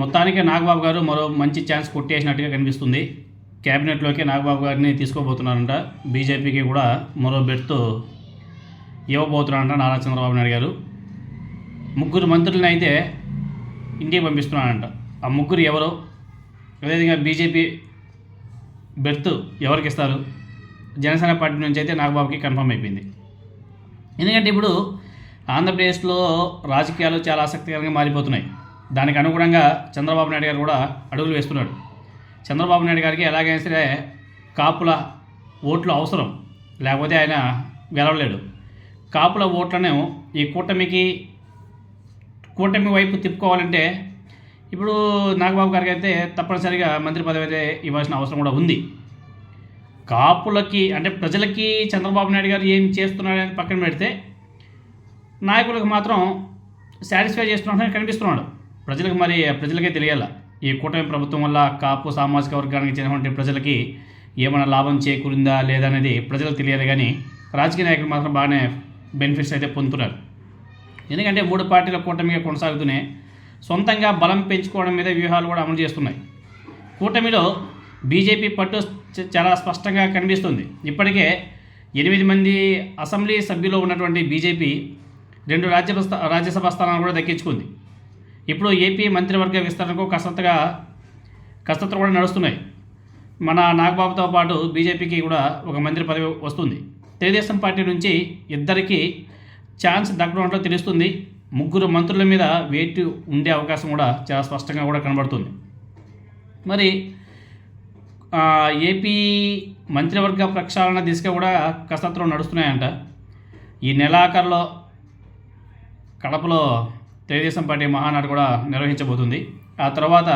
మొత్తానికి నాగబాబు గారు మరో మంచి ఛాన్స్ కొట్టేసినట్టుగా కనిపిస్తుంది. క్యాబినెట్లోకి నాగబాబు గారిని తీసుకోబోతున్నారంట. బీజేపీకి కూడా మరో బెర్త్ ఇవ్వబోతున్నారంట నారా చంద్రబాబు నాయుడు గారు. ముగ్గురు మంత్రులని అయితే ఇంటికి పంపిస్తున్నారంట. ఆ ముగ్గురు ఎవరు? అదేవిధంగా బీజేపీ బెర్త్ ఎవరికి ఇస్తారు? జనసేన పార్టీ నుంచి అయితే నాగబాబుకి కన్ఫర్మ్ అయిపోయింది. ఎందుకంటే ఇప్పుడు ఆంధ్రప్రదేశ్లో రాజకీయాలు చాలా ఆసక్తికరంగా మారిపోతున్నాయి. దానికి అనుగుణంగా చంద్రబాబు నాయుడు గారు కూడా అడుగులు వేస్తున్నాడు. చంద్రబాబు నాయుడు గారికి ఎలాగైనా సరే కాపుల ఓట్లు అవసరం. లేకపోతే ఆయన గెలవలేడు. కాపుల ఓట్లను ఈ కూటమికి కూటమి వైపు తిప్పుకోవాలంటే ఇప్పుడు నాగబాబు గారికి అయితే తప్పనిసరిగా మంత్రి పదవి అయితే ఇవ్వాల్సిన అవసరం కూడా ఉంది. కాపులకి అంటే ప్రజలకి చంద్రబాబు నాయుడు గారు ఏం చేస్తున్నాడని పక్కన పెడితే నాయకులకు మాత్రం సాటిస్ఫై చేస్తున్నట్టు కనిపిస్తున్నాడు. ప్రజలకు మరి ప్రజలకే తెలియాల ఈ కూటమి ప్రభుత్వం వల్ల కాపు సామాజిక వర్గానికి చెందినటువంటి ప్రజలకి ఏమైనా లాభం చేకూరిందా లేదా అనేది ప్రజలకు తెలియదు కానీ రాజకీయ నాయకులు మాత్రం బాగానే బెనిఫిట్స్ అయితే పొందుతున్నారు. ఎందుకంటే మూడు పార్టీల కూటమిగా కొనసాగుతూనే సొంతంగా బలం పెంచుకోవడం మీద వ్యూహాలు కూడా అమలు చేస్తున్నాయి. కూటమిలో బీజేపీ పట్టు చాలా స్పష్టంగా కనిపిస్తుంది. ఇప్పటికే ఎనిమిది మంది అసెంబ్లీ సభ్యులు ఉన్నటువంటి బీజేపీ రెండు రాజ్యసభ రాజ్యసభ స్థానాలు కూడా దక్కించుకుంది. ఇప్పుడు ఏపీ మంత్రివర్గ విస్తరణకు కసరత్తుగా కసరత్తులు కూడా నడుస్తున్నాయి. మన నాగబాబుతో పాటు బీజేపీకి కూడా ఒక మంత్రి పదవి వస్తుంది. తెలుగుదేశం పార్టీ నుంచి ఇద్దరికి ఛాన్స్ దక్కడంలో తెలుస్తుంది. ముగ్గురు మంత్రుల మీద వేటు ఉండే అవకాశం కూడా చాలా స్పష్టంగా కూడా కనబడుతుంది. మరి ఏపీ మంత్రివర్గ ప్రక్షాళన దిశగా కూడా కసరత్తులు నడుస్తున్నాయంట. ఈ నెలాఖరులో కడపలో తెలుగుదేశం పార్టీ మహానాడు కూడా నిర్వహించబోతుంది. ఆ తర్వాత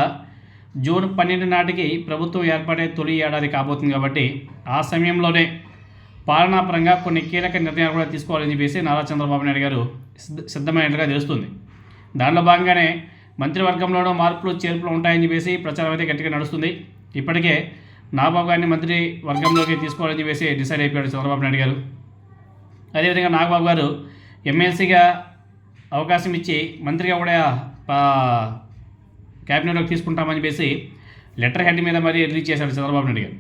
జూన్ పన్నెండు నాటికి ప్రభుత్వం ఏర్పడే తొలి ఏడాది కాబోతుంది కాబట్టి ఆ సమయంలోనే పాలనాపరంగా కొన్ని కీలక నిర్ణయాలు కూడా తీసుకోవాలని చెప్పేసి నారా చంద్రబాబు నాయుడు గారు సిద్ధ సిద్ధమైనట్టుగా తెలుస్తుంది. దానిలో భాగంగానే మంత్రివర్గంలోనూ మార్పులు చేర్పులు ఉంటాయని చెప్పేసి ప్రచారం అయితే గట్టిగా నడుస్తుంది. ఇప్పటికే నాగబాబు గారిని మంత్రి వర్గంలోకి తీసుకోవాలని చెప్పేసి డిసైడ్ అయిపోయాడు చంద్రబాబు నాయుడు గారు. అదేవిధంగా నాగబాబు గారు ఎమ్మెల్సీగా అవకాశం ఇచ్చి మంత్రిగా కూడా పా- క్యాబినెట్లోకి తీసుకుంటామని చెప్పేసి లెటర్ హెడ్ మీద మరి రిలీజ్ చేశారు చంద్రబాబు నాయుడు గారు.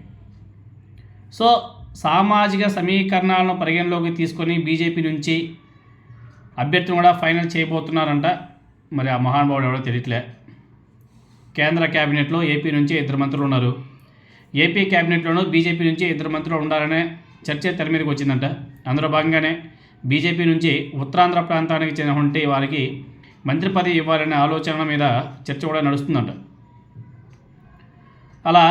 సో సామాజిక సమీకరణాలను పరిగణలోకి తీసుకొని బీజేపీ నుంచి అభ్యర్థిని కూడా ఫైనల్ చేయబోతున్నారంట. మరి ఆ మహానుభావుడు ఎవడో తెలియట్లే. కేంద్ర క్యాబినెట్లో ఏపీ నుంచి ఇద్దరు మంత్రులు ఉన్నారు. ఏపీ క్యాబినెట్లోనూ బీజేపీ నుంచి ఇద్దరు మంత్రులు ఉండాలనే చర్చ తెర మీదకి వచ్చిందంట. అందులో భాగంగానే బీజేపీ నుంచి ఉత్తరాంధ్ర ప్రాంతానికి చెందినటువంటి వారికి మంత్రి పదవి ఇవ్వాలనే ఆలోచన మీద చర్చ కూడా నడుస్తుందంట. అలా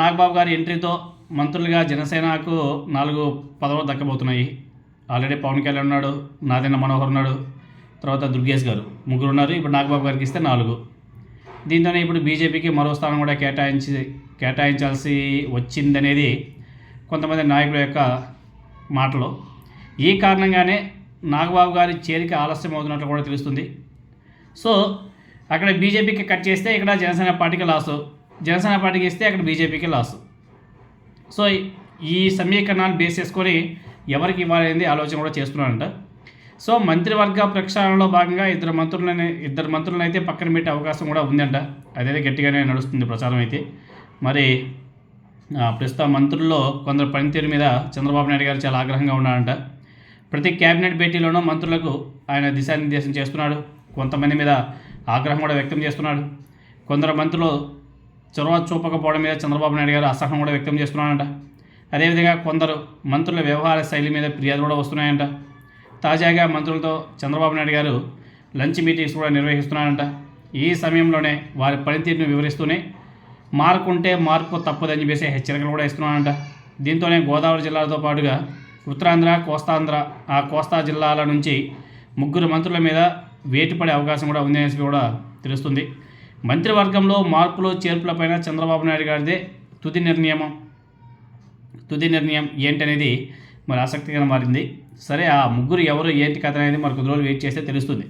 నాగబాబు గారి ఎంట్రీతో మంత్రులుగా జనసేనకు నాలుగు పదవులు దక్కబోతున్నాయి. ఆల్రెడీ పవన్ కళ్యాణ్ ఉన్నాడు నాదెన్న మనోహర్ ఉన్నాడు తర్వాత దుర్గేష్ గారు ముగ్గురు ఉన్నారు ఇప్పుడు నాగబాబు గారికి ఇస్తే నాలుగు. దీంతోనే ఇప్పుడు బీజేపీకి మరో స్థానం కూడా కేటాయించి కేటాయించాల్సి వచ్చిందనేది కొంతమంది నాయకుల యొక్క మాటలు. ఈ కారణంగానే నాగబాబు గారి చేరిక ఆలస్యం అవుతున్నట్లు కూడా తెలుస్తుంది. సో అక్కడ బీజేపీకి కట్ చేస్తే ఇక్కడ జనసేన పార్టీకి లాసు. జనసేన పార్టీకి ఇస్తే అక్కడ బీజేపీకి లాసు. సో ఈ సమీకరణాన్ని బేస్ చేసుకొని ఎవరికి ఇవ్వాలనేది ఆలోచన కూడా చేస్తున్నారంట. సో మంత్రివర్గ ప్రక్షాళనలో భాగంగా ఇద్దరు మంత్రులని ఇద్దరు మంత్రులను అయితే పక్కన పెట్టే అవకాశం కూడా ఉందంట. అదైతే గట్టిగానే నడుస్తుంది ప్రచారం అయితే. మరి ఆ, ప్రస్తుత మంత్రుల్లో కొందరు పనితీరు మీద చంద్రబాబు నాయుడు గారు చాలా ఆగ్రహంగా ఉన్నారంట. ప్రతి కేబినెట్ భేటీలోనూ మంత్రులకు ఆయన దిశానిర్దేశం చేస్తున్నాడు. కొంతమంది మీద ఆగ్రహం కూడా వ్యక్తం చేస్తున్నాడు. కొందరు మంత్రులు చొరవ చూపకపోవడం మీద చంద్రబాబు నాయుడు గారు అసహనం కూడా వ్యక్తం చేస్తున్నాడంట అదేవిధంగా కొందరు మంత్రుల వ్యవహార శైలి మీద ఫిర్యాదు కూడా వస్తున్నాయంట. తాజాగా మంత్రులతో చంద్రబాబు నాయుడు గారు లంచ్ మీటింగ్స్ కూడా నిర్వహిస్తున్నారంట. ఈ సమయంలోనే వారి పనితీరును వివరిస్తూనే మార్కుంటే మార్పు తప్పదని చెప్పేసి హెచ్చరికలు కూడా ఇస్తున్నారంట. దీంతోనే గోదావరి జిల్లాలతో పాటుగా ఉత్తరాంధ్ర కోస్తాంధ్ర ఆ కోస్తా జిల్లాల నుంచి ముగ్గురు మంత్రుల మీద వేటు పడే అవకాశం కూడా ఉందనేసి కూడా తెలుస్తుంది. మంత్రివర్గంలో మార్పులు చేర్పులపైన చంద్రబాబు నాయుడు గారిదే తుది నిర్ణయం తుది నిర్ణయం ఏంటనేది మరి ఆసక్తిగా మారింది. సరే ఆ ముగ్గురు ఎవరు ఏంటి కథ అనేది మరి కొద్ది రోజులు వెయిట్ చేస్తే తెలుస్తుంది.